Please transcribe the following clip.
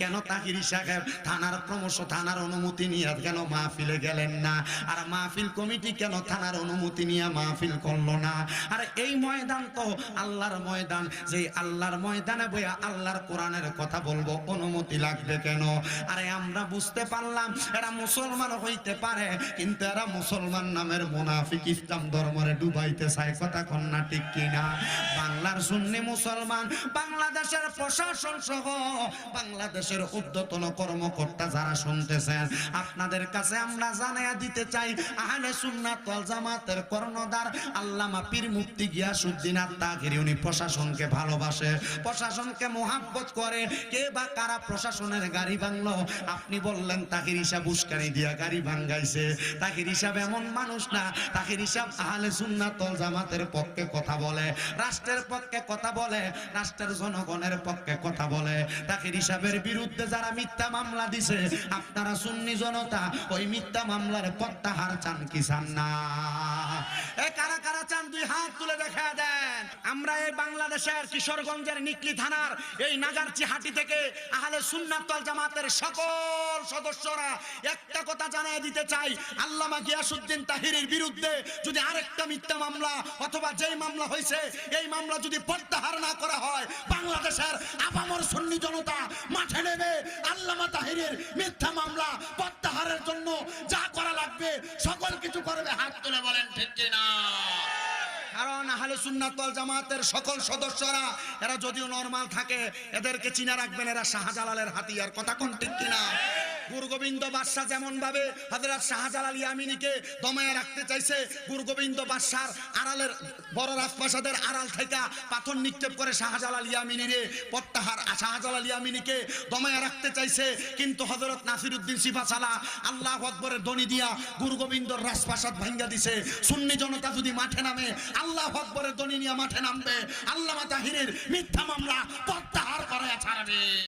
কেন তাহিরি সাহেব থানার ক্রমশ থানার অনুমতি নিয়ে কেন মাহফিলে গেলেন না? আর মাহফিল কমিটি কেন থানার অনুমতি নিয়ে মাহফিল করল না? আর এই ময়দান তো আল্লাহর ময়দান। যে আল্লাহর ময়দানে বইয়া আল্লাহর কোরআনের কথা বলব, অনুমতি লাগবে কেন? আরে আমরা বুঝতে পারলাম, এরা মুসলমান হইতে পারে, কিন্তু এরা মুসলমান নামের মুনাফিক ইসলাম ধর্মরে ডুবাইতে চায়, কথা কন্যা ঠিক কিনা? বাংলার সুন্নি মুসলমান, বাংলাদেশের প্রশাসন সহ বাংলাদেশের উদ্যতন কর্মকর্তা যারা শুনতেছেন, আপনাদের কাছে আমরা জানাইয়া দিতে চাই, আহলে সুন্নাত ওয়াল জামাতের কর্ণধার আল্লামা পীর মুফতি গিয়াসউদ্দিন আত্মাগিরি, উনি প্রশাসনকে ভালোবাসে, প্রশাসনকে মোহাব্বত করে। কে বা কারা প্রশাসনের গাড়ি ভাঙলো? আপনি বললেন তাকে হিসাব উস্কানি দিয়া গাড়ি ভাঙ্গাইছে। তাকে হিসাব এমন মানুষ না তাকে হিসাব আহলে সুন্নাত ওয়াল জামাতের পক্ষে কথা বলে, রাষ্ট্রের পক্ষে কথা বলে, রাষ্ট্রের জনগণের পক্ষে কথা বলে। তাহির হিসাবের বিরুদ্ধে যারা মিথ্যা মামলা দিছে, আপনারা সুন্নি জনতা, ওই মিথ্যা মামলার প্রত্যাহার চান কি চান না? এ কারা কারা চান তুই হাত তুলে দেখা দেন। আমরা এই বাংলাদেশের কিশোরগঞ্জের নিকলি থানার এই নাগারচি হাটি থেকে আহলে সুন্নাত ওয়াল জামাতের সকল সদস্যরা একটা কথা জানিয়ে দিতে চাই। আল্লামা গিয়াসউদ্দিন তাহিরের বিরুদ্ধে যদি আরেকটা মিথ্যা মামলা অথবা যেই মামলা হয়েছে, এই মামলা যদি প্রত্যাহার না করা হয়, বাংলাদেশের আপামর সুন্নি জনতা মাঠে নেমে আল্লামা তাহিরের মিথ্যা মামলা প্রত্যাহারের জন্য যা করা লাগবে, সকল কিছু করবে। হাত তুলে বলেন, ঠিক কিনা? কারণ আহলে সুন্নাতল জামাতের সকল সদস্যরা, এরা যদিও নরমাল থাকে, এদেরকে চিনা রাখবেন এরা শাহজালালের হাতিয়ার। কথা কোন ঠিক কিনা? গুরুগোবিন্দ বাদশাহ যেমন ভাবে হযরত শাহজালাল ইয়ামিনীকে দমায়ে রাখতে চাইছে, গুরুগোবিন্দ বাদশার আড়ালের, বড় রাজপ্রাসাদের আড়াল থেকে পাথর নিক্ষেপ করে শাহজালাল ইয়ামিনীরে প্রত্যাহার, শাহজালাল ইয়ামিনীকে দমায়ে রাখতে চাইছে। কিন্তু হযরত নাসিরউদ্দিন সিফাসালা আল্লাহ আকবরের ধ্বনি দিয়া গুরুগোবিন্দর রাজপ্রাসাদ ভাঙ্গা দিছে। সুন্নি জনতা যদি মাঠে নামে, আল্লাহ আকবরের ধ্বনি নিয়ে মাঠে নামবে, আল্লামা তাহিরের মিথ্যা মামলা প্রত্যাহার করে ছাড়বে।